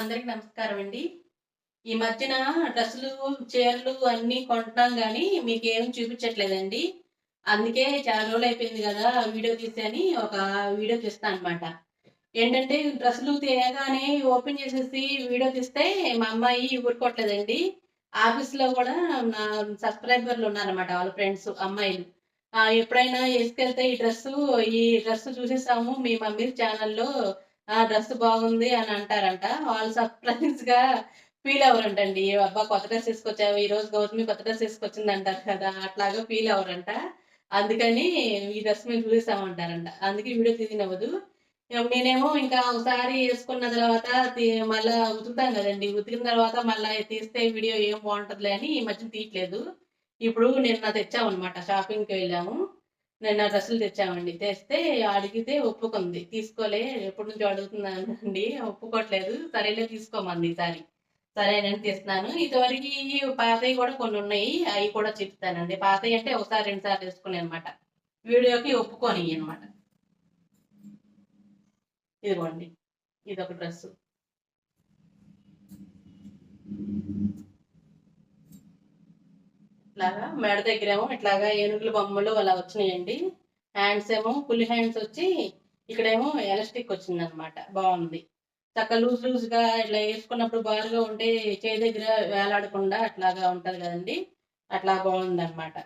అందరికి నమస్కారం అండి. ఈ మధ్యన డ్రెస్సులు చీరలు అన్నీ కొంటున్నాం కానీ మీకు ఏమి చూపించట్లేదండి. అందుకే చాలా రోజులు అయిపోయింది కదా వీడియో తీసి ఒక వీడియో తీస్తాను అనమాట ఏంటంటే డ్రెస్సులు తీయగానే ఓపెన్ చేసేసి వీడియో తీస్తే మా అమ్మాయి ఊరుకోవట్లేదండి ఆఫీస్లో కూడా నా సబ్స్క్రైబర్లు ఉన్నారన్నమాట వాళ్ళ ఫ్రెండ్స్ అమ్మాయిలు. ఎప్పుడైనా వేసుకెళ్తే ఈ డ్రెస్సు ఈ డ్రెస్ చూసేసాము మీ మమ్మీ ఛానల్లో. ఆ డ్రెస్ బాగుంది అని అంటారంట. వాళ్ళు సర్ప్రైజ్గా ఫీల్ అవ్వరంటండి. అబ్బా కొత్త డ్రెస్ వేసుకొచ్చావు. ఈ రోజు గౌతమి కొత్త డ్రెస్ వేసుకొచ్చింది అంటారు కదా అట్లాగా ఫీల్ అవ్వరంట. అందుకని ఈ డ్రెస్ మేము చూపిస్తామంటారంట అందుకే వీడియో తీసినవ్వదు నేనేమో ఇంకా ఒకసారి వేసుకున్న తర్వాత తీ- మళ్ళా ఉతుకుతాం కదండి. ఉతికిన తర్వాత మళ్ళీ తీస్తే వీడియో ఏం బాగుంటుందిలే అని ఈ మధ్య తీయట్లేదు. ఇప్పుడు నిన్న తెచ్చామన్నమాట షాపింగ్కి వెళ్ళాము. నిన్న డ్రెస్సులు తెచ్చామండి. తెస్తే అడిగితే ఒప్పుకుంది. తీసుకోలే ఎప్పటి నుంచి అడుగుతున్నానండి. ఒప్పుకోవట్లేదు సరేలే తీసుకోమంది ఈసారి సరేనని తీస్తున్నాను. ఇదివరకు పాతవి కూడా కొన్ని ఉన్నాయి. అవి కూడా చెప్తానండి. పాతవి అంటే ఒకసారి రెండు సార్లు వేసుకుని అనమాట వీడియోకి ఒప్పుకొని అనమాట ఇదిగోండి. ఇది ఒక డ్రెస్ ఇట్లాగా మెడ దగ్గరేమో ఇట్లాగా ఏనుగుల బొమ్మలు అలా వచ్చినాయండి. హ్యాండ్స్ ఏమో ఫుల్ హ్యాండ్స్ వచ్చి ఇక్కడేమో ఎలాస్టిక్ వచ్చింది అనమాట బాగుంది. చక్క లూజ్ లూజ్గా ఇట్లా వేసుకున్నప్పుడు బారుగా ఉంటే చేయి దగ్గర వేలాడకుండా అట్లాగా ఉంటుంది కదండి. అట్లా బాగుంది అనమాట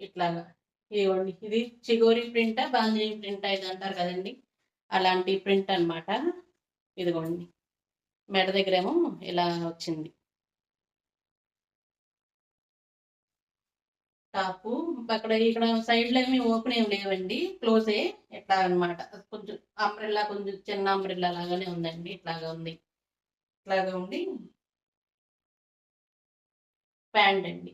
ఇట్లాగా ఇదిగోండి. ఇది చిగోరి ప్రింట్ బాంజీ ప్రింట్ ఇది అంటారు కదండి. అలాంటి ప్రింట్ అన్నమాట. ఇదిగోండి. మెడ దగ్గరేమో ఇలా వచ్చింది. టాప్. అక్కడ ఇక్కడ సైడ్లో ఏమి ఓపెన్ ఏం లేవండి. క్లోజే ఇట్లా అన్నమాట కొంచెం అంబ్రెల్లా కొంచెం చిన్న అంబ్రెల్లా లాగానే ఉందండి. ఇట్లాగా ఉంది. ఇట్లాగా ఉండి ప్యాంట్ అండి.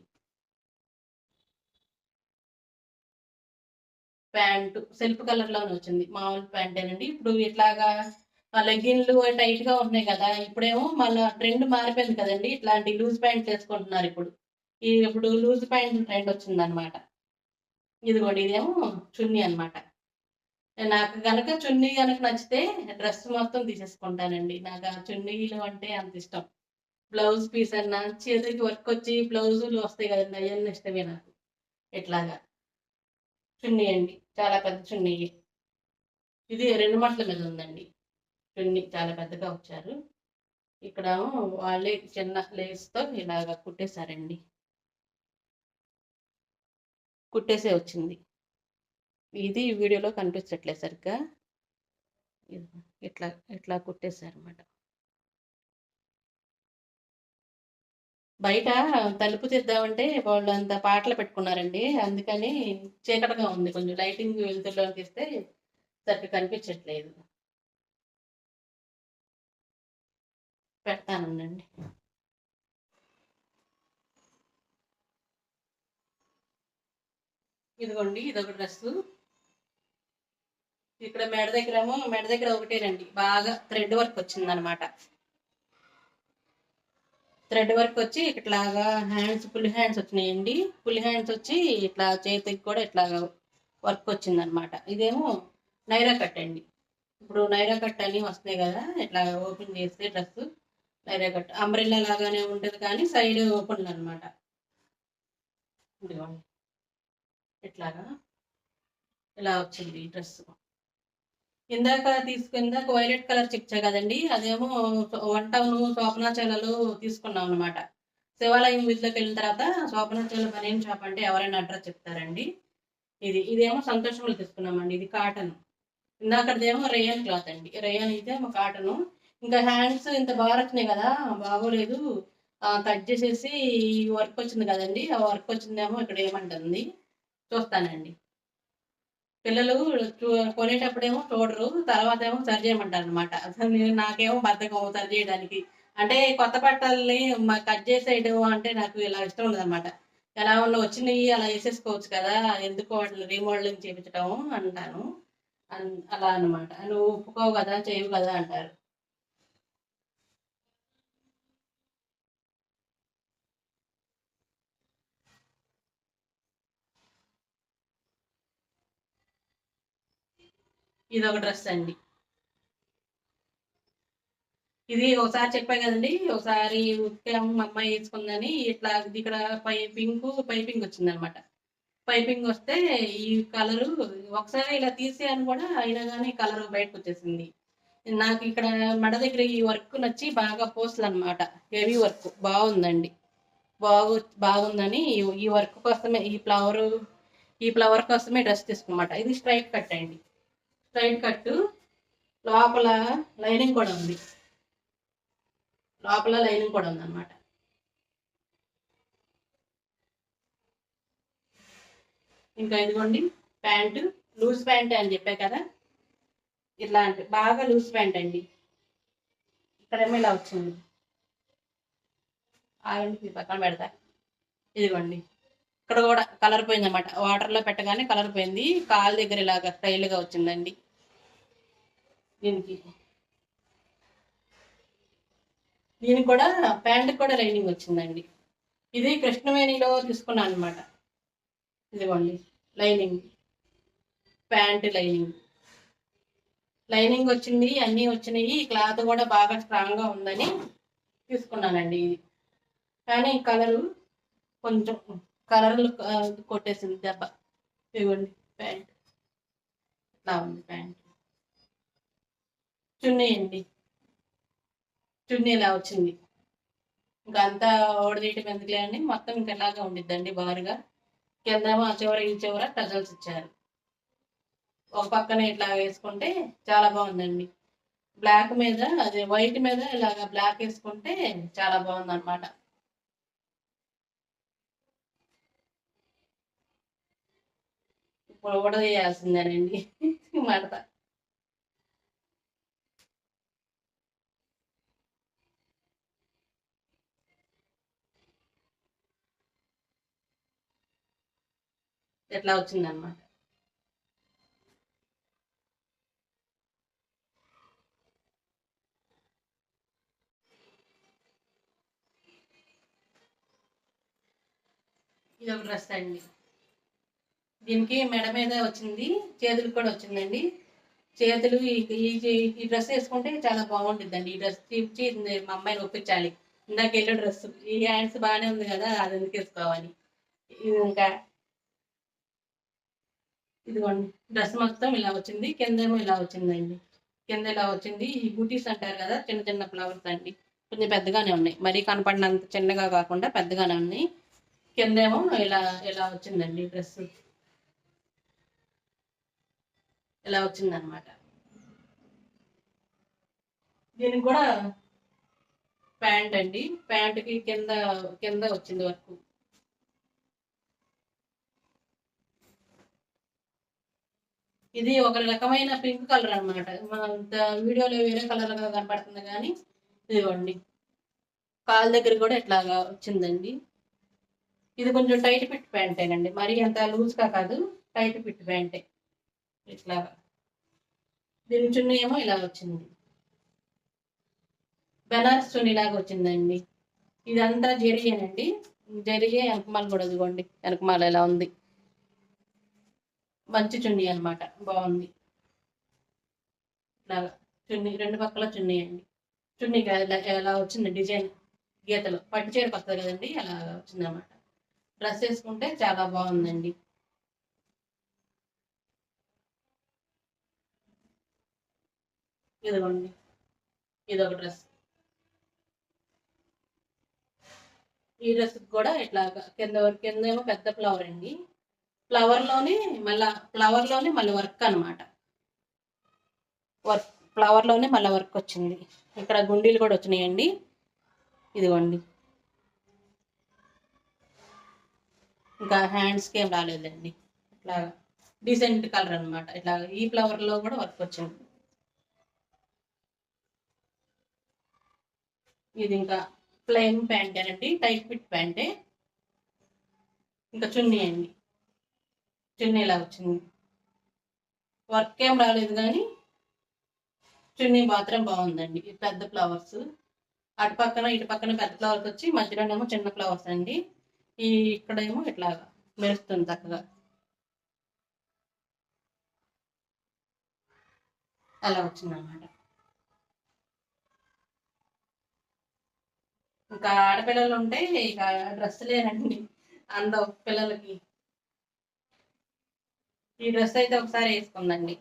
ప్యాంటు సెల్ఫ్ కలర్లోనే వచ్చింది. మామూలు ప్యాంటేనండి ఇప్పుడు ఇట్లాగా లెగ్గిన్లు టైట్గా ఉంటున్నాయి కదా. ఇప్పుడేమో మళ్ళీ ట్రెండ్ మారిపోయింది కదండి. ఇట్లాంటి లూజ్ ప్యాంట్ వేసుకుంటున్నారు ఇప్పుడు. ఈ ఇప్పుడు లూజ్ ప్యాంట్ ట్రెండ్ వచ్చిందనమాట ఇదిగోండి ఇదేమో చున్నీ అన్నమాట. నాకు కనుక చున్నీ కనుక నచ్చితే డ్రెస్ మొత్తం తీసేసుకుంటానండి. నాకు ఆ చున్నీలు అంటే అంత ఇష్టం. బ్లౌజ్ పీస్ అన్నా చేతికి వర్క్ వచ్చి బ్లౌజులు వస్తాయి కదండి అవన్నీ ఇష్టమే నాకు. ఇట్లాగా. చున్నీ అండి చాలా పెద్ద చున్నీ. ఇది రెండు మట్ల మీద ఉందండి. చున్నీ చాలా పెద్దగా వచ్చారు ఇక్కడ వాళ్ళే చిన్న లేస్తో ఇలాగా కుట్టేశారండి. కుట్టేసే వచ్చింది. ఇది వీడియోలో కనిపించట్లేదు సరిగ్గా. ఇట్లా ఇట్లా కుట్టేశారన్నమాట. బయట తలుపు తీద్దామంటే వాళ్ళు అంత పాటలు పెట్టుకున్నారండి. అందుకని చీకటిగా ఉంది. కొంచెం లైటింగ్ వెలుతురులో తీస్తే సరిగ్గా కనిపించట్లేదు. పెడతానండి ఇదిగోండి ఇదొక డ్రెస్ ఇక్కడ మెడ దగ్గర ఏమో మెడ దగ్గర ఒకటేనండి. బాగా థ్రెడ్ వర్క్ వచ్చిందనమాట. థ్రెడ్ వర్క్ వచ్చి ఇట్లాగా హ్యాండ్స్ ఫుల్ హ్యాండ్స్ వచ్చినాయండి. ఫుల్ హ్యాండ్స్ వచ్చి ఇట్లా చేతికి కూడా ఇట్లాగా వర్క్ వచ్చిందనమాట. ఇదేమో నైరా కట్ అండి. ఇప్పుడు నైరా కట్ అని వస్తున్నాయి కదా ఇట్లా ఓపెన్ చేస్తే డ్రెస్ నైరా కట్. అంబ్రెల్లా లాగానే ఉంటుంది కానీ సైడ్ ఓపెన్ అనమాట. ఇదిగోండి. ఇట్లాగా ఇలా వచ్చింది ఈ డ్రెస్? ఇందాక తీసుకు ఇందాక వైలెట్ కలర్ చెక్చా కదండి అదేమో వన్ టౌన్ శోభనాచలలో తీసుకున్నాం అనమాట శివాలయం వీధిలోకి వెళ్ళిన తర్వాత శోభనాచల బనియన్ షాప్ అంటే ఎవరైనా అడ్రస్ చెప్తారండి. ఇది ఇదేమో సంతోషంలో తీసుకున్నామండి ఇది కాటన్. ఇందాకదేమో రేయన్ క్లాత్ అండి రేయన్ అయితే కాటన్. ఇంకా హ్యాండ్స్ ఇంత బాగా వచ్చినాయి కదా బాగోలేదు. కట్ చేసేసి వర్క్ వచ్చింది కదండి ఆ వర్క్ వచ్చిందేమో ఇక్కడ ఏమంటుంది. చూస్తానండి. పిల్లలు చూ- కొనేటప్పుడేమో చూడరు తర్వాత ఏమో సరి చేయమంటారు అనమాట నాకేమో బద్దకం సరి చేయడానికి. అంటే కొత్త బట్టల్ని కట్ చేసేయడం అంటే నాకు ఇలా ఇష్టం ఉండదనమాట ఎలా ఉన్న వచ్చినవి అలా వేసేసుకోవచ్చు కదా ఎందుకు వాటిని రీమోడలింగ్ చేయించడం అంటాను. అన్- అలా అన్నమాట. నువ్వు ఒప్పుకోవు కదా చేయవు కదా అంటారు. ఇది ఒక డ్రెస్ అండి. ఇది ఒకసారి చెప్పా కదండి ఒకసారి ఉతికాము మా అమ్మాయి వేసుకుందని ఇట్లా ఇది ఇక్కడ పైపింగ్ పైపింగ్ వచ్చింది అనమాట పైపింగ్ వస్తే ఈ కలరు ఒకసారి ఇలా తీసేయని కూడా అయినా కానీ కలర్ బయటకు వచ్చేసింది. నాకు ఇక్కడ మెడ దగ్గర ఈ వర్క్ నచ్చి బాగా పోస్టులు అనమాట హెవీ వర్క్ బాగుందండి. బాగు బాగుందని ఈ- వర్క్ కోసమే ఈ ఫ్లవర్ ఈ ఫ్లవర్ కోసమే డ్రెస్ తీసుకున్నమాట. ఇది స్ట్రైట్ కట్ అండి. స్ట్రైట్ కట్ లోపల లైనింగ్ కూడా ఉంది. లోపల లైనింగ్ కూడా ఉంది ఇంకా ఇదిగోండి ప్యాంటు. లూజ్ ప్యాంట్ అని చెప్పా కదా. ఇట్లాంటి బాగా లూజ్ ప్యాంట్ అండి. ఇక్కడేమో ఇలా వచ్చింది. ఆగండి పక్కన పెడతా. ఇదిగోండి ఇక్కడ కూడా కలర్ పోయిందన్నమాట. వాటర్లో పెట్టగానే కలర్ పోయింది. కాలు దగ్గర ఇలాగా స్టైల్గా వచ్చిందండి. దీనికి. దీనికి కూడా ప్యాంట్ కూడా లైనింగ్ వచ్చిందండి. ఇది కృష్ణవేణిలో తీసుకున్నాను అనమాట ఇదిగోండి లైనింగ్. Pant lining. లైనింగ్ వచ్చింది అన్నీ వచ్చినాయి. క్లాత్ కూడా బాగా స్ట్రాంగ్గా ఉందని తీసుకున్నానండి ఇది. కానీ కలరు కొంచెం కలర్లు కొట్టేసింది దెబ్బ. ఇదిగోండి ప్యాంట్. ఇట్లా ఉంది ప్యాంట్. చున్నీ అండి చున్నీ ఇలా వచ్చింది. ఇంకా అంతా ఓడదీయటం ఎందుకులే అండి? మొత్తం ఇంకా ఇలాగా ఉండిద్దండి బారుగా. కిందేమో ఆ చివర ఈ చివర టజల్స్ ఇచ్చారు. ఒక పక్కన ఇట్లా వేసుకుంటే చాలా బాగుందండి. బ్లాక్ మీద అదే వైట్ మీద ఇలాగ బ్లాక్ వేసుకుంటే చాలా బాగుందన్నమాట. ఇప్పుడు కూడా మడత. ఎట్లా వచ్చిందనమాట ఇది ఒక డ్రెస్ అండి. దీనికి మెడ మీద వచ్చింది చేతులు కూడా వచ్చిందండి. చేతులు ఈ- ఈ డ్రెస్ వేసుకుంటే చాలా బాగుంటుందండి ఈ డ్రెస్ తీర్చి మా అమ్మాయిని ఒప్పించాలి. ఇందాక వెళ్ళే డ్రెస్ ఈ హ్యాండ్స్ బాగానే ఉంది కదా అది ఎందుకు వేసుకోవాలి? ఇంకా ఇదిగోండి డ్రెస్ మొత్తం ఇలా వచ్చింది కిందేమో ఇలా వచ్చిందండి. కింద ఇలా వచ్చింది ఈ బూటీస్ అంటారు కదా చిన్న చిన్న ఫ్లవర్స్ అండి. కొంచెం పెద్దగానే ఉన్నాయి. మరీ కనపడినంత చిన్నగా కాకుండా పెద్దగానే ఉన్నాయి. కిందేమో ఇలా ఇలా వచ్చిందండి డ్రెస్. ఇలా వచ్చిందనమాట దీనికి కూడా ప్యాంట్ అండి. ప్యాంట్కి కింద కింద వచ్చింది వరకు. ఇది ఒక రకమైన పింక్ కలర్ అనమాట వీడియోలో వేరే కలర్గా కనపడుతుంది కానీ ఇదిగోండి. కాల్ దగ్గర కూడా ఇట్లాగా వచ్చిందండి. ఇది కొంచెం టైట్ ఫిట్ ప్యాంటేనండి మరీ అంత లూజ్గా కాదు టైట్ ఫిట్ ప్యాంటే ఇట్లాగా. దీని చున్నీ ఏమో ఇలా వచ్చింది. బెనారస్ చున్నీ లాగా వచ్చిందండి. ఇదంతా జరిగేనండి. జరిగే వెనకమాల కూడా ఇదిగోండి. వెనకమాల ఇలా ఉంది? మంచి చున్నీ అన్నమాట. బాగుంది. ఇలాగా చున్నీ రెండు పక్కల చున్నీ అండి. చున్నీ ఎలా వచ్చింది డిజైన్? గీతలు. పట్టు చీర వస్తుంది కదండి అలా వచ్చిందనమాట డ్రెస్ వేసుకుంటే చాలా బాగుందండి. ఇదిగోండి. ఇదొక డ్రెస్. ఈ డ్రెస్ కూడా ఇట్లా కింద కిందేమో కింద ఏమో పెద్ద ఫ్లవర్ అండి. ఫ్లవర్లోనే మళ్ళీ మళ్ళా మళ్ళీ వర్క్ అనమాట వర్క్ ఫ్లవర్లోనే మళ్ళీ వర్క్ వచ్చింది. ఇక్కడ గుండీలు కూడా వచ్చినాయండి. ఇదిగోండి. ఇంకా హ్యాండ్స్కి ఏం రాలేదండి. ఇట్లా డీసెంట్ కలర్ అనమాట ఇట్లా ఈ ఫ్లవర్లో కూడా వర్క్ వచ్చింది. ఇది ఇంకా ప్లెయిన్ ప్యాంట్ అండి. టైట్ ఫిట్ ప్యాంటే ఇంకా చున్నీ అండి. చున్నీ ఇలా వచ్చింది. వర్క్ ఏం రాలేదు కానీ చున్నీ మాత్రం బాగుందండి. పెద్ద ఫ్లవర్స్ అటు పక్కన ఇటు పక్కన పెద్ద ఫ్లవర్స్ వచ్చి మధ్యలోనేమో చిన్న ఫ్లవర్స్ అండి. ఈ ఇక్కడేమో ఇట్లా మెరుస్తుంది చక్కగా. అలా వచ్చిందన్నమాట. ఇంకా ఆడపిల్లలు ఉంటే ఇక డ్రెస్సులేనండి. అందరూ పిల్లలకి. ఈ డ్రెస్ అయితే ఒకసారి వేసుకుందండి.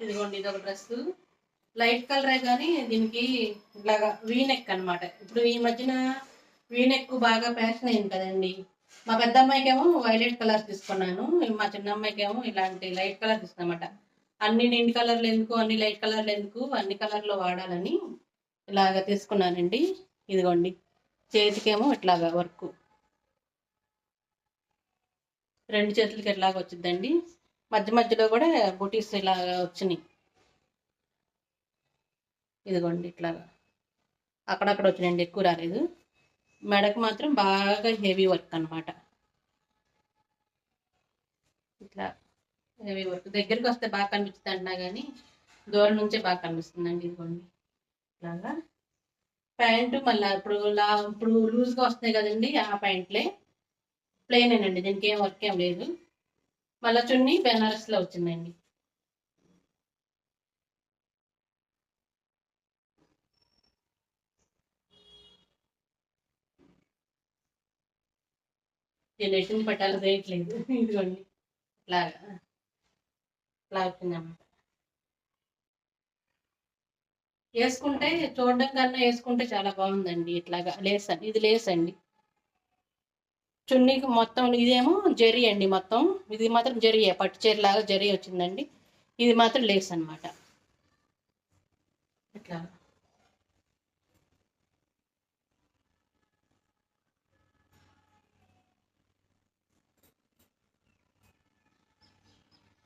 ఇదిగోండి ఇది ఒక డ్రెస్. లైట్ కలరే కానీ దీనికి ఇలాగా వీనెక్ అన్నమాట. ఇప్పుడు ఈ మధ్యన వీనెక్ బాగా ఫ్యాషన్ అయింది కదండి. మా పెద్ద అమ్మాయికేమో వైలెట్ కలర్ తీసుకున్నాను. మా చిన్న అమ్మాయికేమో ఇలాంటి లైట్ కలర్ తీసుకున్నమాట. అన్ని నిండి కలర్లు ఎందుకు అన్ని లైట్ కలర్లు ఎందుకు అన్ని కలర్లో వాడాలని ఇలాగ తీసుకున్నానండి. ఇదిగోండి. చేతికేమో ఇట్లాగా వర్క్. రెండు చేతులకి ఇట్లాగ వచ్చిందండి మధ్య మధ్యలో కూడా బుటీస్ ఇలాగా వచ్చినాయి. ఇదిగోండి ఇట్లాగా. అక్కడక్కడ వచ్చినాయండి. ఎక్కువ రాలేదు. మెడకు మాత్రం బాగా హెవీ వర్క్ అన్నమాట. ఇట్లా హెవీ వర్క్. దగ్గరికి వస్తే బాగా కనిపిస్తుంది అంటున్నా కానీ దూరం నుంచే బాగా కనిపిస్తుందండి. ఇదిగోండి. ఇట్లాగా. ప్యాంటు మళ్ళీ ఇప్పుడు లా ఇప్పుడు లూజ్గా వస్తున్నాయి కదండి ఆ ప్యాంట్లే. ప్లెయినేనండి దీనికి ఏం వర్క్ ఏం లేదు. మళ్ళీ చున్నీ బెనారస్లో వచ్చిందండి. నేను ఎటువంటి పట్టాలు వేయట్లేదు ఇదిగోండి. ఇట్లాగా. ఇట్లా వచ్చిందన్నమాట. వేసుకుంటే చూడడం కన్నా వేసుకుంటే చాలా బాగుందండి ఇట్లాగా లేస్ అండి. ఇది లేస్ అండి. చున్నీకి మొత్తం ఇదేమో జరీ అండి మొత్తం. ఇది మాత్రం జరీ పట్టు చీర లాగా జరీ వచ్చిందండి. ఇది మాత్రం లేస్ అన్నమాట. ఇట్లా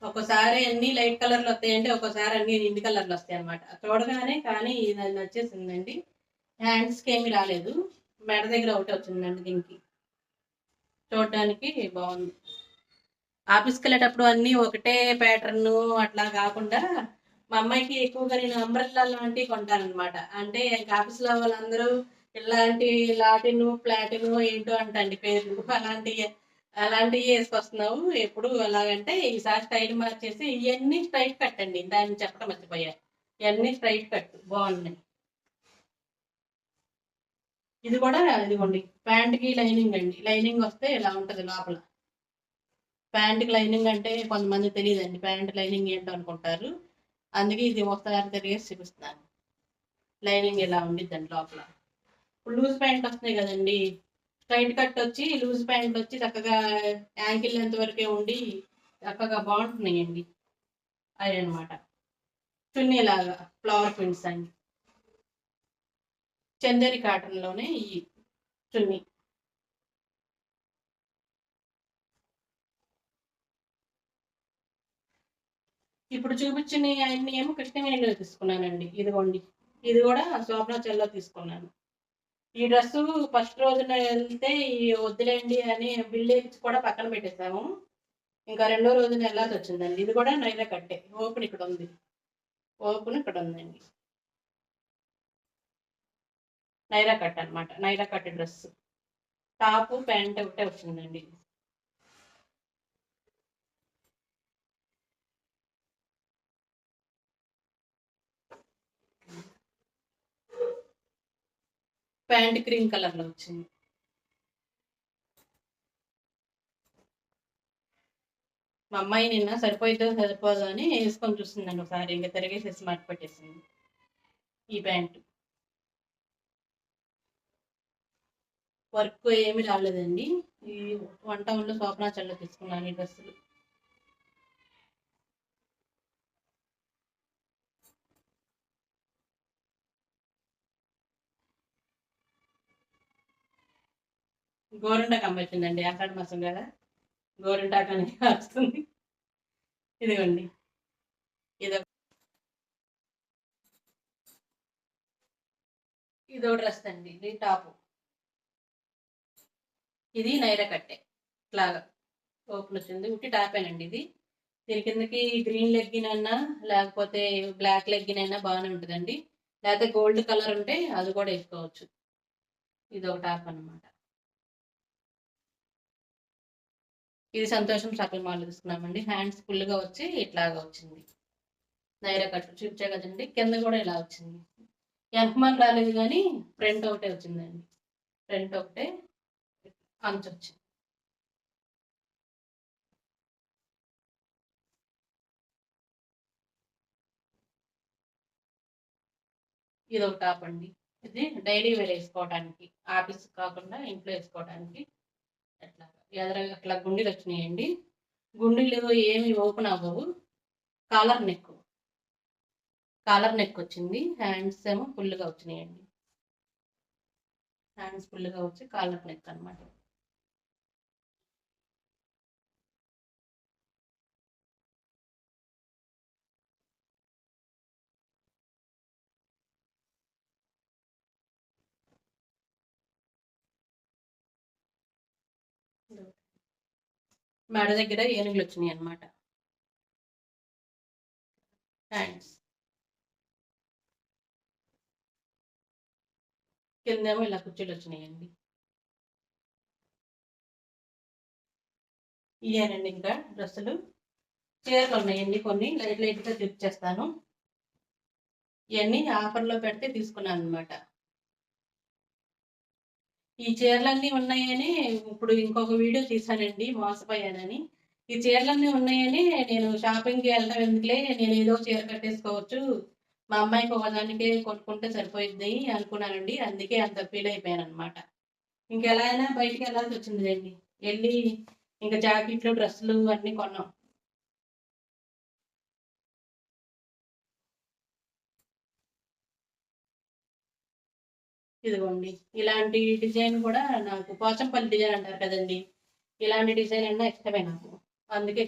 ఒక్కోసారి అన్ని లైట్ కలర్లు వస్తాయంటే ఒక్కోసారి అన్ని నిండి కలర్లు వస్తాయి అనమాట చూడగానే కానీ ఇది వచ్చేసిందండి నచ్చేసిందండి. హ్యాండ్స్కి ఏమి రాలేదు. మెడ దగ్గర ఒకటి వచ్చిందండి దీనికి. చూడడానికి బాగుంది. ఆఫీస్కి వెళ్ళేటప్పుడు అన్నీ ఒకటే ప్యాటర్న్ అట్లా కాకుండా మా అమ్మాయికి ఎక్కువగా నేను అంబ్రెల్లా లాంటివి కొంటానమాట అంటే ఆఫీస్లో వాళ్ళందరూ ఇలాంటి లాటిన్ ప్లాటిన్ ఏంటో అంటండి. పేర్లు అలాంటివి అలాంటివి వేసుకొస్తున్నావు ఎప్పుడు ఎలాగంటే ఈసారి స్టైల్ మార్చేసి ఇవన్నీ స్ట్రైట్ కట్టండి దాన్ని చెప్పడం మర్చిపోయా. ఇవన్నీ స్ట్రైట్ కట్. బాగున్నాయి. ఇది కూడా ఇదిగోండి. ప్యాంట్కి లైనింగ్ అండి. లైనింగ్ వస్తే ఇలా ఉంటుంది లోపల. ప్యాంట్కి లైనింగ్ అంటే కొంతమంది తెలియదండి. ప్యాంట్ లైనింగ్ ఏంటో అనుకుంటారు. అందుకే ఇది ఒకసారి తిరిగేసి చూపిస్తున్నాను. లైనింగ్ ఇలా ఉండిద్దండి లోపల. ఇప్పుడు లూజ్ ప్యాంట్ వస్తున్నాయి కదండి. టైట్ కట్ వచ్చి లూజ్ ప్యాంట్ వచ్చి చక్కగా యాంకిల్ లెంత్ వరకే ఉండి చక్కగా బాగుంటున్నాయండి. అది అనమాట చున్నీ లాగా ఫ్లవర్ ప్రింట్స్ అండి చందేరి కాటన్లోనే ఈ చున్నీ. ఇప్పుడు చూపించిన అన్ని ఏమో కృష్ణవేణిలో తీసుకున్నానండి. ఇదిగోండి. ఇది కూడా శోభనాచల్లో తీసుకున్నాను. ఈ డ్రెస్ ఫస్ట్ రోజున వెళ్తే ఈ వద్దులేండి అని బిల్ కూడా పక్కన పెట్టేసాము ఇంకా రెండో రోజున వెళ్ళాల్సి వచ్చిందండి. ఇది కూడా నైరా కట్టే ఓపెన్ ఇక్కడ ఉంది. ఓపెన్ ఇక్కడ ఉందండి. నైరా కట్ అనమాట Naira cut dress. Top pant ఒకటే వచ్చిందండి. ప్యాంట్ క్రీమ్ కలర్లో వచ్చింది. మా అమ్మాయి నిన్న సరిపోయిద్దో సరిపోదో అని వేసుకొని చూస్తుందండి ఒకసారి ఇంకా తిరిగేసేసి మాట పెట్టేసింది ఈ ప్యాంట్. వర్క్ ఏమి రాలేదండి. ఈ వన్ టౌన్లో శోభనాచల్లో తీసుకున్నాను ఈ డ్రెస్సులు. గోరింటాకు అమ్మొచ్చిందండి ఆషాఢ మాసం కదా? గోరింటాకు అని వస్తుంది. ఇదిగోండి. ఇదో ఇదో డ్రెస్ అండి ఇది టాపు. ఇది నైరా కట్టే ఇట్లాగా ఓపెన్ వచ్చింది ఉట్టి టాపేనండి ఇది. దీని కిందకి గ్రీన్ లెగ్గిన్ అయినా లేకపోతే బ్లాక్ లెగ్గిన్ అయినా బాగానే ఉంటుందండి. లేకపోతే గోల్డ్ కలర్ ఉంటే అది కూడా వేసుకోవచ్చు. ఇది ఒక టాప్ అనమాట ఇది సంతోషం షాపింగ్ మాలు తీసుకున్నామండి. హ్యాండ్స్ ఫుల్గా వచ్చి ఇట్లాగా వచ్చింది. నైరా కట్టు చూపించా కదండి. కింద కూడా ఇలా వచ్చింది. ఎంతమంది రాలేదు కానీ ఫ్రంట్ ఒకటే వచ్చిందండి. ఫ్రంట్ ఒకటే అంచు వచ్చింది ఇది ఒక టాప్ అండి. ఇది డైలీ వేర్ వేసుకోవడానికి ఆఫీస్ కాకుండా ఇంట్లో వేసుకోవడానికి అట్లా. ఎదుర అట్లా గుండీలు వచ్చినాయండి. గుండీలు ఏమి ఓపెన్ అవ్వవు. Collar neck. కాలర్ నెక్ వచ్చింది. హ్యాండ్స్ ఏమో ఫుల్గా వచ్చినాయండి. హ్యాండ్స్ ఫుల్గా వచ్చి కాలర్ నెక్ అనమాట మెడ దగ్గర ఏనుగులు వచ్చినాయి అనమాట హ్యాండ్స్ కిందేమో ఇలా కుర్చీలు వచ్చినాయండి ఇవేనండి ఇంకా డ్రెస్సులు. చీరలు ఉన్నాయండి కొన్ని. లైట్ లైట్గా చూపించేస్తాను ఇవన్నీ ఆఫర్లో పెడితే తీసుకున్నాను అనమాట ఈ చీరలన్నీ ఉన్నాయని ఇప్పుడు ఇంకొక వీడియో తీసానండి మోసపోయానని. ఈ చీరలన్నీ ఉన్నాయని నేను షాపింగ్కి వెళ్ళడం ఎందుకులే నేను ఏదో చీర కట్టేసుకోవచ్చు. మా అమ్మాయికి ఒకదానికే కొనుక్కుంటే సరిపోయింది అనుకున్నానండి అందుకే అంత ఫీల్ అయిపోయాను అనమాట ఇంకెలా అయినా బయటికి వెళ్ళాల్సి వచ్చింది అండి వెళ్ళి ఇంకా జాకెట్లు డ్రెస్సులు అన్నీ కొన్నాం. ఇదిగోండి. ఇలాంటి డిజైన్ కూడా నాకు పోచంపల్లి డిజైన్ అంటారు కదండి. ఇలాంటి డిజైన్ అన్నా ఇష్టమే నాకు. అందుకే